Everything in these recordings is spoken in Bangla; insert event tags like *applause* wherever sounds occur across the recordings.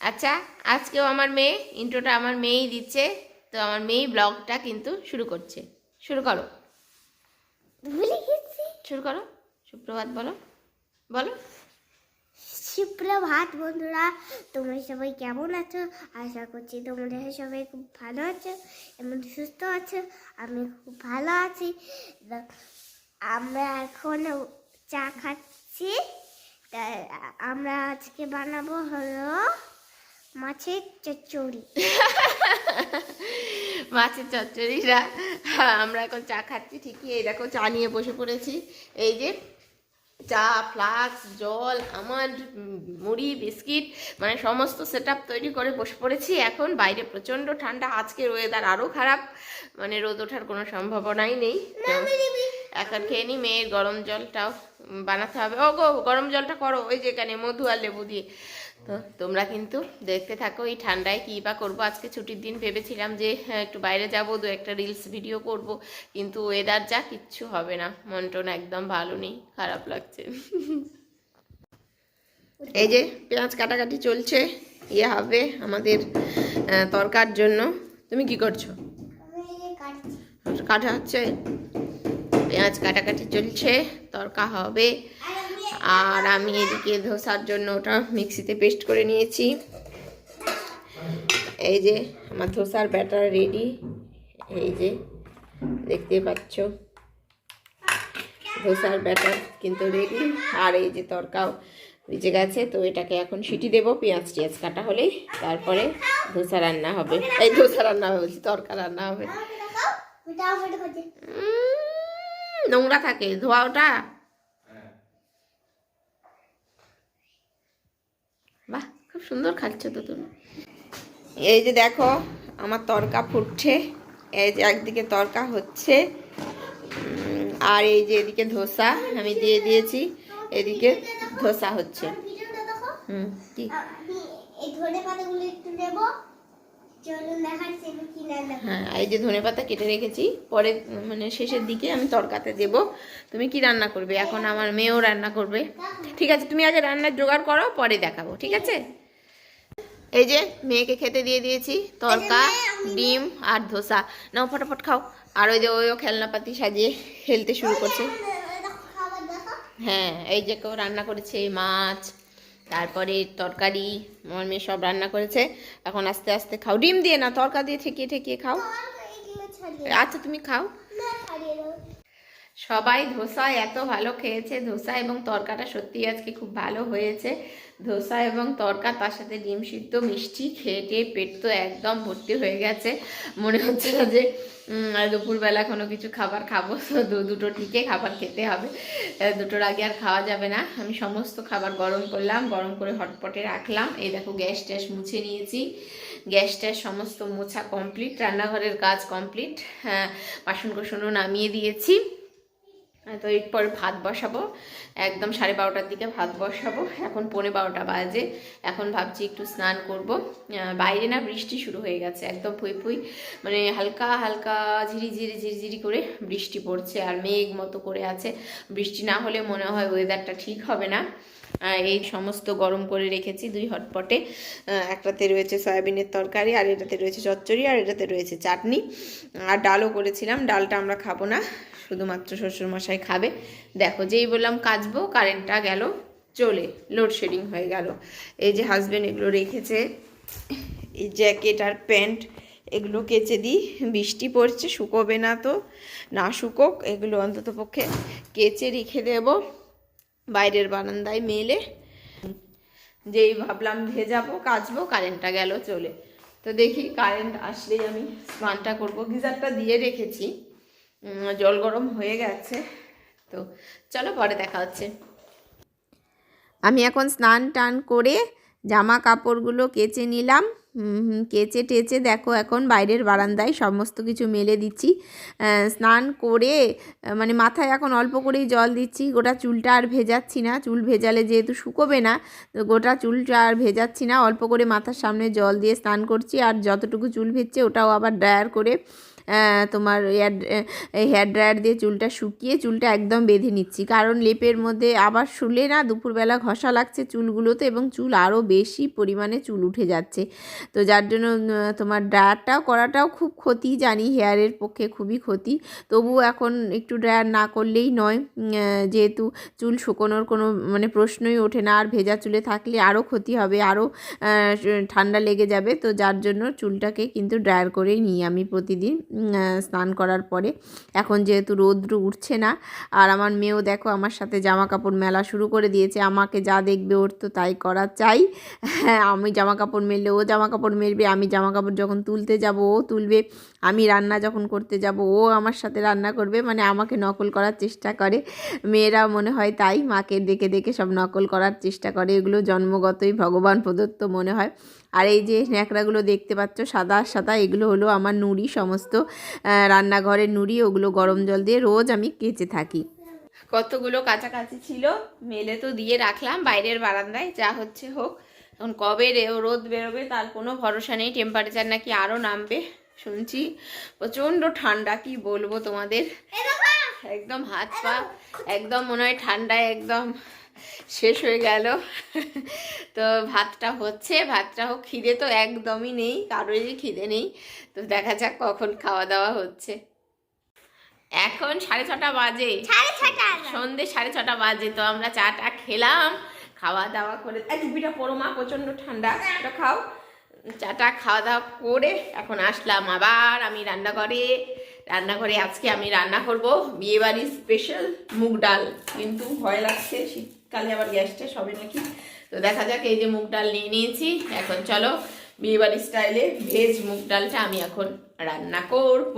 আচ্ছা আজকেও আমার মেয়ে ইন্ট্রোটা আমার মেয়েই দিচ্ছে তো আমার মেয়েই ব্লগটা কিন্তু শুরু করছে। শুরু করো। ভুলে গেছি। শুরু করো। সুপ্রভাত বলো। বলো। সুপ্রভাত বন্ধুরা তোমরা সবাই কেমন আছো? আশা করছি তোমরা সবাই খুব ভালো আছো এমন সুস্থ আছো। আমি খুব ভালো আছি। আমরা এখন চা খাচ্ছি। তা আমরা আজকে বানাবো হলো মাছের চচ্চড়ি। *laughs* মাছের চচ্চড়িরা আমরা এখন চা খাচ্ছি ঠিকই এই দেখো চা নিয়ে বসে পড়েছি। এই যে চা ফ্লাক্স জল আমার মুড়ি বিস্কিট মানে সমস্ত সেট তৈরি করে বসে পড়েছি। এখন বাইরে প্রচণ্ড ঠান্ডা আজকের ওয়েদার আরও খারাপ মানে রোদ ওঠার কোনো সম্ভাবনাই নেই। এখন খেয়ে নি মেয়ের গরম জলটাও বানাতে হবে। ও গো গরম জলটা করো ওই যেখানে মধু আর লেবু দিয়ে। তো তোমরা কিন্তু দেখতে থাকো এই ঠান্ডায় কী বা করব। আজকে ছুটির দিন ভেবেছিলাম যে হ্যাঁ, একটু বাইরে যাব দু একটা রিলস ভিডিও করব কিন্তু ওয়েদার যা কিচ্ছু হবে না। মন টন একদম ভালো নেই খারাপ লাগছে। এই যে পেঁয়াজ কাটাকাটি চলছে ইয়ে হবে আমাদের তরকার জন্য। তুমি কি করছ? কাটা হচ্ছে? পেঁয়াজ কাটাকাটি চলছে তরকা হবে। আর আমি এদিকে ধোসার জন্য ওটা মিক্সিতে পেস্ট করে নিয়েছি। এই যে আমার ধোসার ব্যাটার রেডি। এই যে দেখতে পাচ্ছ ধোসার ব্যাটার কিন্তু রেডি। আর এই যে তরকাও ভিজে গেছে তো এটাকে এখন সিটি দেবো পেঁয়াজ টিয়াজ কাটা হলেই তারপরে ধোসা রান্না হবে। এই ধোসা রান্না হবে বলছি তরকা রান্না হবে। নোংরা থাকে ধোয়া ওটা বাহ, খুব সুন্দর খাচ্ছ তো তুমি। এই যে দেখো, আমার তরকা ফুটছে। এই যে একদিকে তরকা হচ্ছে। আর এই যে এদিকে ধোসা, আমি দিয়ে দিয়েছি। এদিকে ধোসা হচ্ছে। হুম, কি? এই ধনে পাতাগুলো একটু নেব। হ্যাঁ এই যে ধনে পাতা কেটে রেখেছি পরে মানে শেষের দিকে আমি তরকাতে দেব। তুমি কি রান্না করবে? এখন আমার মেয়েও রান্না করবে। ঠিক আছে তুমি আগে রান্নার জোগাড় করো পরে দেখাবো ঠিক আছে? এই যে মেয়েকে খেতে দিয়ে দিয়েছি তরকা ডিম আর ধোসা। নাও ফটাফট খাও। আর ওই যে ওইও খেলনাপাতি সাজিয়ে খেলতে শুরু করছে। হ্যাঁ এই যে কেউ রান্না করেছে মাছ তারপরে তরকারি আমার মেয়ে সব রান্না করেছে। এখন আস্তে আস্তে খাও। ডিম দিয়ে না তরকা দিয়ে ঠেকিয়ে ঠেকিয়ে খাও। আচ্ছা তুমি খাও। সবাই ধোসা এত ভালো খেয়েছে, ধোসা এবং তরকাটা সত্যিই আজকে খুব ভালো হয়েছে। ধোসা এবং তরকা, তার সাথে ডিম সিদ্ধ, মিষ্টি, খেয়ে টেয়ে পেট তো একদম ভর্তি হয়ে গেছে। মনে হচ্ছে না যে দুপুরবেলা কোনো কিছু খাবার খাব, তো দু- দুটো টিকে খাবার খেতে হবে। দুটোর আগে আর খাওয়া যাবে না। আমি সমস্ত খাবার গরম করলাম, গরম করে হটপটে রাখলাম। এই দেখো, গ্যাস ট্যাস মুছে নিয়েছি। গ্যাস ট্যাস সমস্ত মোছা কমপ্লিট, রান্নাঘরের কাজ কমপ্লিট। হ্যাঁ বাসন কোসনও নামিয়ে দিয়েছি। তো এরপর ভাত বসাবো। একদম সাড়ে বারোটার দিকে ভাত বসাবো। এখন পৌনে বারোটা বাজে। এখন ভাবছি একটু স্নান করব। বাইরে না বৃষ্টি শুরু হয়ে গেছে, একদম ফুই ফুই। মানে হালকা হালকা ঝিরিঝিরি ঝিরিঝিরি করে বৃষ্টি পড়ছে আর মেঘ মতো করে আছে। বৃষ্টি না হলে মনে হয় ওয়েদারটা ঠিক হবে না। এই সমস্ত গরম করে রেখেছি দুই হটপটে। একটাতে রয়েছে সয়াবিনের তরকারি, আর এটাতে রয়েছে চচ্চড়ি, আর এটাতে রয়েছে চাটনি। আর ডালও করেছিলাম, ডালটা আমরা খাব না, শুধুমাত্র শ্বশুরমশাই খাবে। দেখো, যেই বললাম কাচবো, কারেন্টটা গেল, চলে লোডশেডিং হয়ে গেল। এই যে হাজব্যান্ড এগুলো রেখেছে, এই জ্যাকেট আর প্যান্ট এগুলো কেচে দিই। বৃষ্টি পড়ছে, শুকোবে না তো, না শুকোক, এগুলো অন্তত পক্ষে কেচে রেখে দেবো। বাইরের বারান্দায় মেলে যেই ভাবলাম ভেজাবো, কাচবো কারেন্টটা গেল, চলে। তো দেখি কারেন্ট আসলেই আমি স্নানটা করব। গিজারটা দিয়ে রেখেছি। জল গরম হয়ে গেছে। তো চলো পরে দেখা হচ্ছে। আমি এখন স্নান টান করে জামা কাপড়গুলো কেচে নিলাম। কেচে টেচে দেখো এখন বাইরের বারান্দায় সমস্ত কিছু মেলে দিচ্ছি। স্নান করে মানে মাথায় এখন অল্প করেই জল দিচ্ছি, গোটা চুলটা আর ভেজাচ্ছি না, চুল ভেজালে যেহেতু শুকোবে না, তো গোটা চুলটা আর ভেজাচ্ছি না, অল্প করে মাথার সামনে জল দিয়ে স্নান করছি, আর যতটুকু চুল ভেজছে ওটাও আবার ড্রায়ার করে তোমার হেয়ার হেয়ার ড্রায়ার দিয়ে চুলটা শুকিয়ে চুলটা একদম বেঁধে নিচ্ছি। কারণ লেপের মধ্যে আবার শুলে না দুপুরবেলা ঘষা লাগছে চুলগুলোতে এবং চুল আরও বেশি পরিমাণে চুল উঠে যাচ্ছে। তো যার জন্য তোমার ড্রায়ারটাও করাটাও খুব ক্ষতি, জানি হেয়ারের পক্ষে খুবই ক্ষতি। তবু এখন একটু ড্রায়ার না করলেই নয়। যেহেতু চুল শুকোনোর কোনো মানে প্রশ্নই ওঠে না, আর ভেজা চুলে থাকলে আরও ক্ষতি হবে আরও ঠান্ডা লেগে যাবে। তো যার জন্য চুলটাকে কিন্তু ড্রায়ার করেই নিই আমি প্রতিদিন। স্নান করার পরে। এখন যেহেতু রৌদ্র উঠছে না, আর আমার মেয়েও দেখো আমার সাথে জামা কাপড় মেলা শুরু করে দিয়েছে, আমাকে যা দেখবে ওর তো তাই করা চাই। হ্যাঁ আমি জামা কাপড় মেললে ও জামা কাপড় মেলবে, আমি জামা কাপড় যখন তুলতে যাব ও তুলবে, আমি রান্না যখন করতে যাব ও আমার সাথে রান্না করবে মানে আমাকে নকল করার চেষ্টা করে। মেয়েরা মনে হয় তাই, মাকে দেখে দেখে সব নকল করার চেষ্টা করে, এগুলো জন্মগতই ভগবান প্রদত্ত মনে হয়। আর এই যে ন্যাকড়াগুলো দেখতে পাচ্ছ, সাদা সাদা, এগুলো হলো আমার নুড়ি, সমস্ত রান্নাঘরের নুড়ি, ওগুলো গরম জল দিয়ে রোজ আমি কেচে থাকি। কতগুলো কাছাকাছি ছিল, মেলে তো দিয়ে রাখলাম বাইরের বারান্দায়, যা হচ্ছে হোক। এখন কবে রোদ বেরোবে তার কোনো ভরসা নেই টেম্পারেচার নাকি আরও নামবে, শুনছি। প্রচণ্ড ঠান্ডা, কি বলব তোমাদের? একদম হাত পা, একদম মনে হয় ঠান্ডায় একদম শেষ হয়ে গেল। তো ভাতটা হচ্ছে ভাতটা হোক খিদে তো একদমই নেই কারোরই খিদে নেই। তো দেখা যাক কখন খাওয়া দাওয়া হচ্ছে। এখন সাড়ে ছটা বাজে। সন্ধে সাড়ে ছটা বাজে তো আমরা চাটা খেলাম। খাওয়া দাওয়া করে টুপিটা পরো মা প্রচণ্ড ঠান্ডা। এটা খাও। চাটা খাওয়া দাওয়া করে এখন আসলাম। আবার আমি রান্নাঘরে রান্নাঘরে আজকে আমি রান্না করব বিয়েবাড়ির স্পেশাল মুগ ডাল। কিন্তু ভয় লাগছে শীতকালে আবার গ্যাসটা সবে নাকি? তো দেখা যাক এই যে মুগ ডাল নিয়ে নিয়েছি। এখন চলো বিয়েবাড়ির স্টাইলে ভেজ মুগ ডালটা আমি এখন রান্না করব।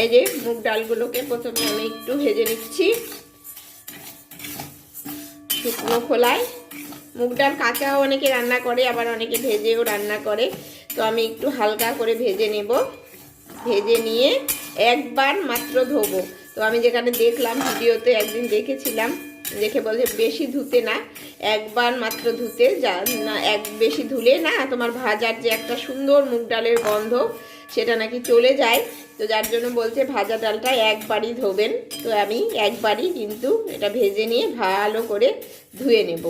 এই যে মুগ ডালগুলোকে প্রথমে আমি একটু ভেজে নিচ্ছি। শুকনো খোলায়। মুগ ডাল কাঁচাও অনেকে রান্না করে, আবার অনেকে ভেজেও রান্না করে। তো আমি একটু হালকা করে ভেজে নেব। ভেজে নিয়ে একবার মাত্র ধোবো। তো আমি যেখানে দেখলাম, ভিডিওতে একদিন দেখেছিলাম, দেখে বলছে বেশি ধুতে না, একবার মাত্র ধুতে যা, না, এক বেশি ধুলে না তোমার ভাজার যে একটা সুন্দর মুগ ডালের গন্ধ, সেটা নাকি চলে যায়। তো যার জন্য বলছে ভাজা ডালটা একবারই ধোবেন। তো আমি একবারই কিন্তু এটা ভেজে নিয়ে ভালো করে ধুয়ে নেব।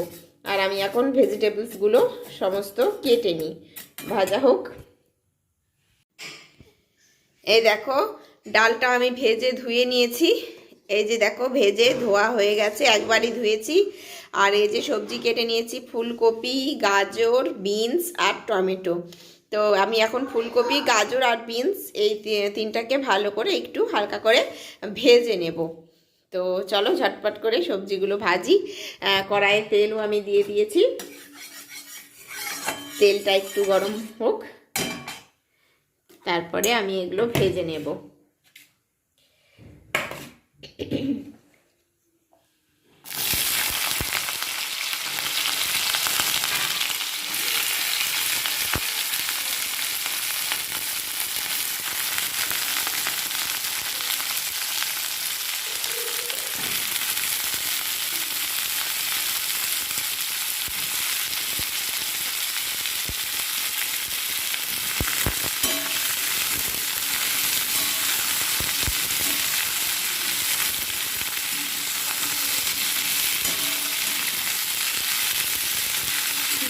আর আমি এখন ভেজিটেবলসগুলো সমস্ত কেটে নিই। ভাজা হোক। এই দেখো ডালটা আমি ভেজে ধুয়ে নিয়েছি। এই যে দেখো, ভেজে ধোয়া হয়ে গেছে, একবারই ধুয়েছি। আর এই যে সবজি কেটে নিয়েছি, ফুলকপি, গাজর, বিনস আর টমেটো। তো আমি এখন ফুলকপি, গাজর আর বিনস এই তিনটাকে ভালো করে একটু হালকা করে ভেজে নেব। তো চলো ঝটপট করে সবজিগুলো ভাজি। কড়াইয়ে তেলও আমি দিয়ে দিয়েছি। তেলটা একটু গরম হোক। তারপরে আমি এগুলো ভেজে নেব। Thank you. *coughs*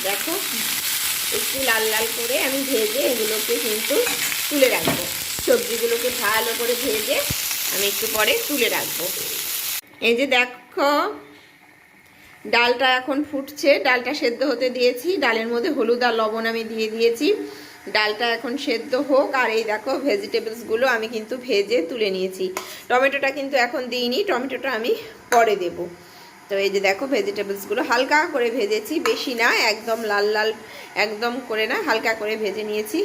দেখো, একটু লাল লাল করে আমি ভেজে এগুলোকে কিন্তু তুলে রাখব। সবজিগুলোকে ভালো করে ভেজে আমি একটু পরে তুলে রাখব। এই যে দেখো, ডালটা এখন ফুটছে। ডালটা সেদ্ধ হতে দিয়েছি। ডালের মধ্যে হলুদ আর লবণ আমি দিয়ে দিয়েছি। ডালটা এখন সেদ্ধ হোক। আর এই দেখো ভেজিটেবলসগুলো আমি কিন্তু ভেজে তুলে নিয়েছি। টমেটোটা কিন্তু এখন দিইনি। টমেটোটা আমি পরে দেবো। তো এই যে দেখো ভেজিটেবলসগুলো হালকা করে ভেজেছি, বেশি না, একদম লাল লাল, একদম করে না, হালকা করে ভেজে নিয়েছি।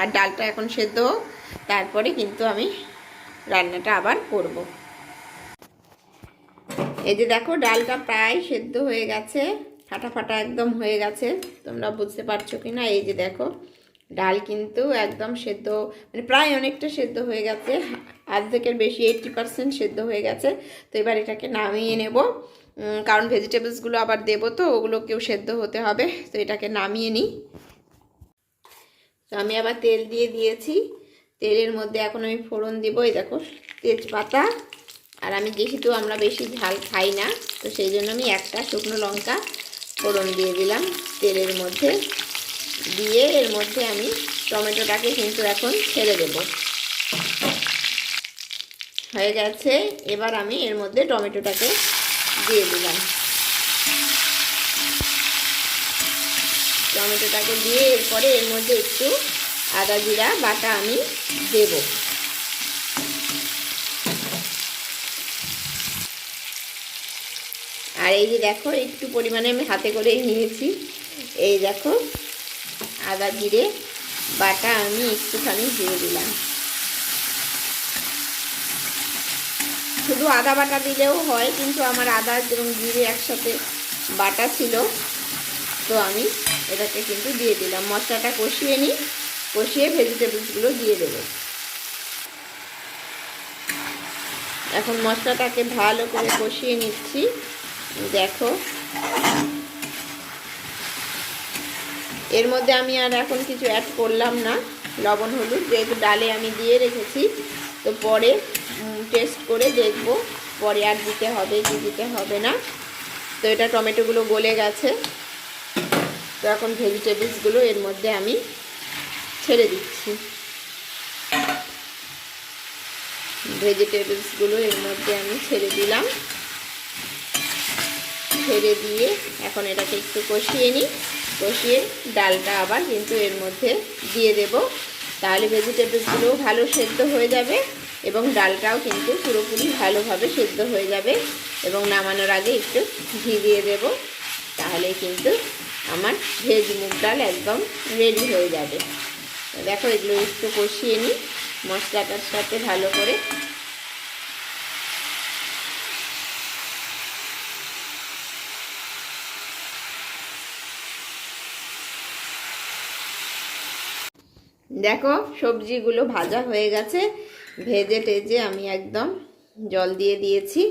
আর ডালটা এখন সেদ্ধ তারপরে কিন্তু আমি রান্নাটা আবার করব। এই যে দেখো ডালটা প্রায় সেদ্ধ হয়ে গেছে ফাটা ফাটা একদম হয়ে গেছে। তোমরা বুঝতে পারছ কি না এই যে দেখো, ডাল কিন্তু একদম সেদ্ধ মানে প্রায় অনেকটা সেদ্ধ হয়ে গেছে অর্ধেকের বেশি এইটটি পার্সেন্ট সেদ্ধ হয়ে গেছে। তো এবার এটাকে নামিয়ে নেব। কারণ ভেজিটেবলসগুলো আবার দেবো তো, ওগুলোকেও সেদ্ধ হতে হবে, তো এটাকে নামিয়ে নিই। তো আমি আবার তেল দিয়ে দিয়েছি। তেলের মধ্যে এখন আমি ফোড়ন দিব, এই দেখো, তেজপাতা। আর আমি যেহেতু আমরা বেশি ঝাল খাই না, তো সেই জন্য আমি একটা শুকনো লঙ্কা ফোড়ন দিয়ে দিলাম তেলের মধ্যে। দিয়ে এর মধ্যে আমি টমেটোটাকে কিন্তু এখন ছেড়ে দেব। হয়ে গেছে, এবার আমি এর মধ্যে টমেটোটাকে দিয়ে দিলাম। টমেটোটাকে দিয়ে এরপরে এর মধ্যে একটু আদা জিরা, বাটা আমি দেব। আর এই যে দেখো, একটু পরিমাণে আমি হাতে করে নিয়েছি। এই দেখো, আদা, জিরে, বাটা আমি একটুখানি দিয়ে দিলাম। শুধু আদা বাটা দিলেও হয়, কিন্তু আমার আদা এবং জিরে একসাথে বাটা ছিল। তো আমি এটাকে কিন্তু দিয়ে দিলাম। মশলাটা কষিয়ে নিই, কষিয়ে ভেজিটেবলসগুলো দিয়ে দেবো। এখন মশলাটাকে ভালো করে কষিয়ে নিচ্ছি। দেখো। এর মধ্যে আমি আর এখন কিছু অ্যাড করলাম না। লবণ, হলুদ যেহেতু ডালে আমি দিয়ে রেখেছি, তো পরে টেস্ট করে দেখব। পরে আর দিতে হবে কি দিতে হবে না। তো এটা টমেটোগুলো গলে গেছে। তো এখন ভেজিটেবলসগুলো এর মধ্যে আমি ছেড়ে দিচ্ছি। ভেজিটেবলসগুলো এর মধ্যে আমি ছেড়ে দিলাম। ছেড়ে দিয়ে এখন এটাকে একটু কষিয়ে নিই। কষিয়ে ডালটা আবার কিন্তু এর মধ্যে দিয়ে দেব। তাহলে ভেজিটেবলসগুলোও ভালো সেদ্ধ হয়ে যাবে এবং ডালটাও কিন্তু পুরোপুরি ভালোভাবে সেদ্ধ হয়ে যাবে এবং নামানোর আগে একটু ঘি দিয়ে দেব। তাহলে কিন্তু আমার ভেজ মুগ ডাল একদম রেডি হয়ে যাবে। দেখো এগুলো একটু কষিয়ে নিই। মশলাটার সাথে ভালো করে দেখো, সবজিগুলো ভাজা হয়ে গেছে। ভেজে টেজে আমি একদম জল দিয়ে দিয়েছি।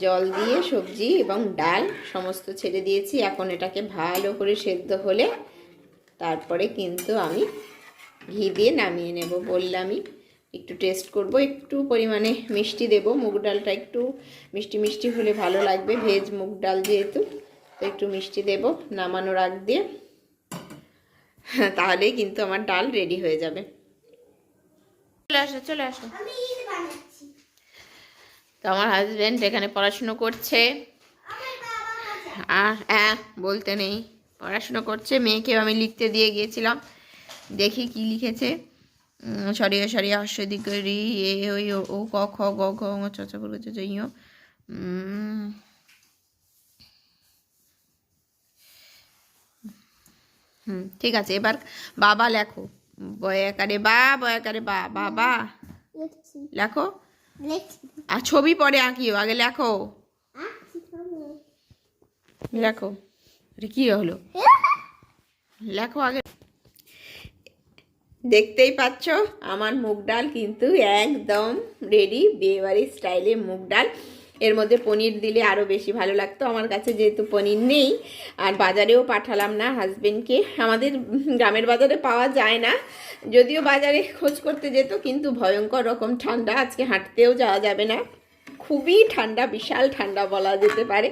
জল দিয়ে সবজি এবং ডাল সমস্ত ছেড়ে দিয়েছি। এখন এটাকে ভালো করে সেদ্ধ হলে তারপরে কিন্তু আমি ঘি দিয়ে নামিয়ে নেব বললামই। একটু টেস্ট করব, একটু পরিমাণে মিষ্টি দেব। মুগ ডালটা একটু মিষ্টি মিষ্টি হলে ভালো লাগবে। ভেজ মুগ ডাল যেহেতু, তো একটু মিষ্টি দেব নামানোর আগ দিয়ে। *laughs* তাহলেই কিন্তু আমার ডাল রেডি হয়ে যাবে। চলে আসো চলে আসো। তো আমার হাজব্যান্ড এখানে পড়াশুনো করছে। আর হ্যাঁ বলতে নেই। পড়াশুনো করছে মেয়েকেও আমি লিখতে দিয়ে গিয়েছিলাম। দেখি কি লিখেছে। সরিয়ে সরিয়ে হর্ষ দিক রি এ ওই ও ও, ক খ গ ঘ চ করে চ জ, হুম ঠিক আছে এবার বাবা লেখো। বয়াকারে বা বয়াকারে বা বাবা। লেখো? আর ছবি পরে আঁকিও আগে লেখো। লেখো। কি হলো? লেখো আগে। দেখতেই পাচ্ছ আমার মুগ ডাল কিন্তু একদম রেডি বিয়েবাড়ির স্টাইলে মুগ ডাল। এর মধ্যে পনির দিলে আরও বেশি ভালো লাগতো। আমার কাছে যেহেতু পনির নেই, আর বাজারেও পাঠালাম না হাজবেন্ডকে আমাদের গ্রামের বাজারে পাওয়া যায় না। যদিও বাজারে খোঁজ করতে যেত, কিন্তু ভয়ঙ্কর রকম ঠান্ডা। আজকে হাঁটতেও যাওয়া যাবে না। খুবই ঠান্ডা, বিশাল ঠান্ডা বলা যেতে পারে।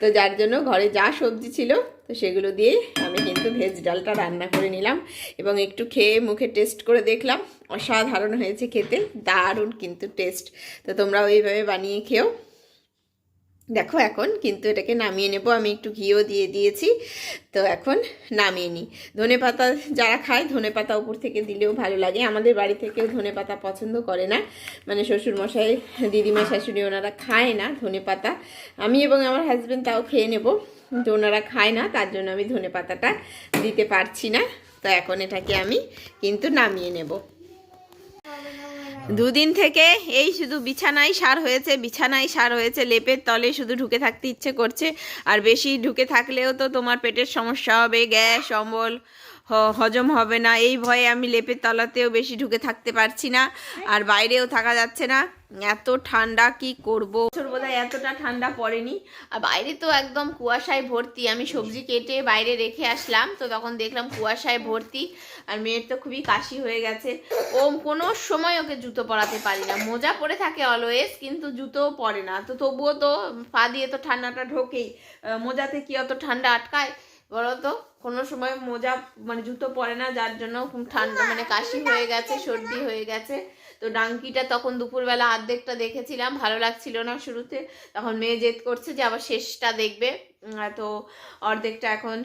তো যার জন্য ঘরে যা সবজি ছিল, তো সেগুলো দিয়ে আমি কিন্তু ভেজ ডালটা রান্না করে নিলাম এবং একটু খেয়ে মুখে টেস্ট করে দেখলাম। অসাধারণ হয়েছে খেতে, দারুণ কিন্তু টেস্ট। তো তোমরা ওইভাবে বানিয়ে খেও। দেখো এখন কিন্তু এটাকে নামিয়ে নেব। আমি একটু ঘিও দিয়ে দিয়েছি, তো এখন নামিয়ে নিই। ধনে পাতা যারা খায়, ধনে পাতা উপর থেকে দিলেও ভালো লাগে। আমাদের বাড়ি থেকেও ধনে পাতা পছন্দ করে না। মানে শ্বশুরমশাই, দিদিমা, শাশুড়ি ওনারা খায় না ধনে পাতা। আমি এবং আমার হাজব্যান্ড তাও খেয়ে নেব, কিন্তু ওনারা খায় না, তার জন্য আমি ধনে পাতাটা দিতে পারছি না। তো এখন এটাকে আমি কিন্তু নামিয়ে নেব। দুদিন থেকে এই শুধু বিছানায় সার হয়েছে, বিছানায় সার হয়েছে, লেপের তলে শুধু ঢুকে থাকতে ইচ্ছে করছে। আর বেশি ঢুকে থাকলেও তো তোমার পেটের সমস্যা হবে, গ্যাস, অম্বল হজম হবে না। এই ভয়ে আমি লেপের তলাতেও বেশি ঢুকে থাকতে পারছি না আর বাইরেও থাকা যাচ্ছে না। এত ঠান্ডা, কি করব? বোধহয় এতটা ঠান্ডা পড়েনি। আর বাইরে তো একদম কুয়াশায় ভর্তি। আমি সবজি কেটে বাইরে রেখে আসলাম, তো তখন দেখলাম কুয়াশায় ভর্তি। আর মেয়ের তো খুবই কাশি হয়ে গেছে। ও কোনো সময় ওকে জুতো পরাতে পারি না। মোজা পরে থাকে অলওয়েজ কিন্তু জুতোও পরে না। তো তবুও তো পা দিয়ে তো ঠান্ডাটা ঢোকেই। মোজাতে কি অত ঠান্ডা আটকায়? বলো তো কোনো সময় মোজা মানে জুতো পরে না যার জন্য খুব ঠান্ডা মানে কাশি হয়ে গেছে সর্দি হয়ে গেছে। তো ডাঙ্কিটা তখন দুপুরবেলা আর্ধেকটা দেখেছিলাম ভালো লাগছিল না শুরুতে। তখন মেয়ে জেদ করছে যে আবার শেষটা দেখবে। তো অর্ধেকটা এখন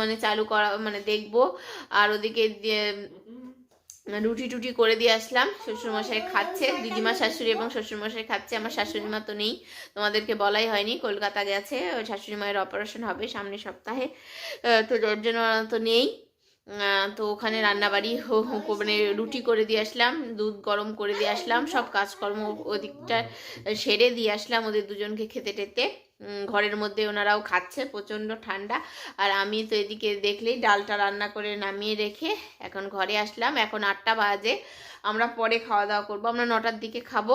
মানে চালু করা মানে দেখব। আর ওদিকে দিয়ে রুটি টুটি করে দিয়ে আসলাম। শ্বশুরমশাই খাচ্ছে, দিদিমা, শাশুড়ি এবং শ্বশুরমশাই খাচ্ছে। আমার শাশুড়ি মা তো নেই, তোমাদেরকে বলাই হয়নি। কলকাতা গেছে শাশুড়ি মায়ের অপারেশন হবে সামনের সপ্তাহে। তো যার জন্য তো নেই। তো ওখানে রান্নাবাড়ি মানে রুটি করে দিয়ে আসলাম, দুধ গরম করে দিয়ে আসলাম, সব কাজকর্ম ওদিকটা সেরে দিয়ে আসলাম ওদের দুজনকে খেতে টেতে। ঘরের মধ্যে ওনারাও খাচ্ছে প্রচণ্ড ঠান্ডা। আর আমি তো এদিকে দেখলেই ডালটা রান্না করে নামিয়ে রেখে এখন ঘরে আসলাম। এখন আটটা বাজে। আমরা পরে খাওয়া দাওয়া করব। আমরা নটার দিকে খাব।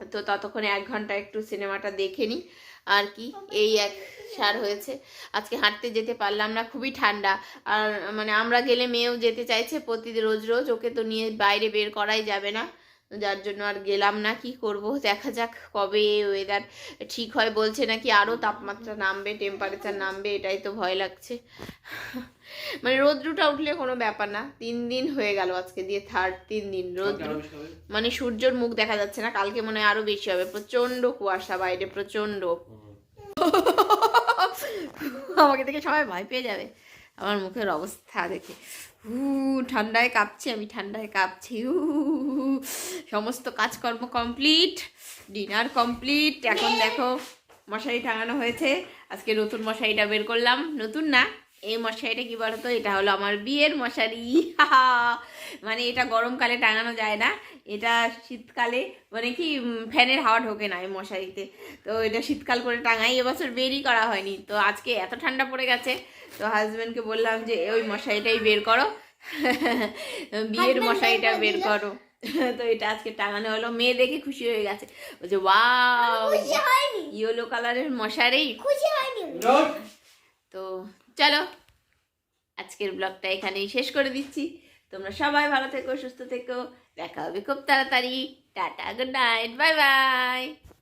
তো ততক্ষণে এক ঘণ্টা একটু সিনেমাটা দেখে নিই। আর কি, এই এক সার হয়েছে। আজকে হাঁটতে যেতে পারলাম না, খুবই ঠান্ডা। আর মানে আমরা গেলে মেয়েও যেতে চাইছে প্রতিদিন, রোজ রোজ। ওকে তো নিয়ে বাইরে বের করাই যাবে না। যার জন্য আর গেলাম না কি করব? দেখা যাক কবে ওয়েদার ঠিক হয়। বলছে নাকি আরও তাপমাত্রা নামবে টেম্পারেচার নামবে এটাই তো ভয় লাগছে। মানে রোদ্রুটা উঠলে কোনো ব্যাপার না। তিন দিন হয়ে গেল আজকে দিয়ে থার্ড তিন দিন। রোদ্রু মানে সূর্যর মুখ দেখা যাচ্ছে না। কালকে মনে হয় আরও বেশি হবে। প্রচণ্ড কুয়াশা বাইরে প্রচণ্ড। আমাকে দেখে সবাই ভয় পেয়ে যাবে। আমার মুখের অবস্থা দেখে। হু ঠান্ডায় কাঁপছি, আমি ঠান্ডায় কাঁপছি হু সমস্ত কাজকর্ম কমপ্লিট ডিনার কমপ্লিট এখন দেখো মশারি টাঙানো হয়েছে, আজকে নতুন মশারিটা বের করলাম, নতুন না? এই মশারিটা কি বলতো? এটা হলো আমার বিয়ের মশারি। মানে এটা গরমকালে টাঙানো যায় না। এটা শীতকালে মানে কি ফ্যানের হাওয়া ঢোকে না এই মশারিতে। তো এটা শীতকাল করে টাঙাই। এবছর বেরই করা হয়নি। তো আজকে এত ঠান্ডা পড়ে গেছে তো হাজব্যান্ডকে বললাম যে ওই মশারিটাই বের করো। বিয়ের মশারিটা বের করে। তো এটা আজকে টাঙানো হলো। মেয়ে দেখে খুশি হয়ে গেছে। বলছে ওয়াও! ইয়েলো কালারের মশারি? খুশি হয়নি তো চলো। আজকের ব্লগটা এখানেই শেষ করে দিচ্ছি। তোমরা সবাই ভালো থেকো, সুস্থ থেকো। দেখা হবে খুব তাড়াতাড়ি। Tata good night bye bye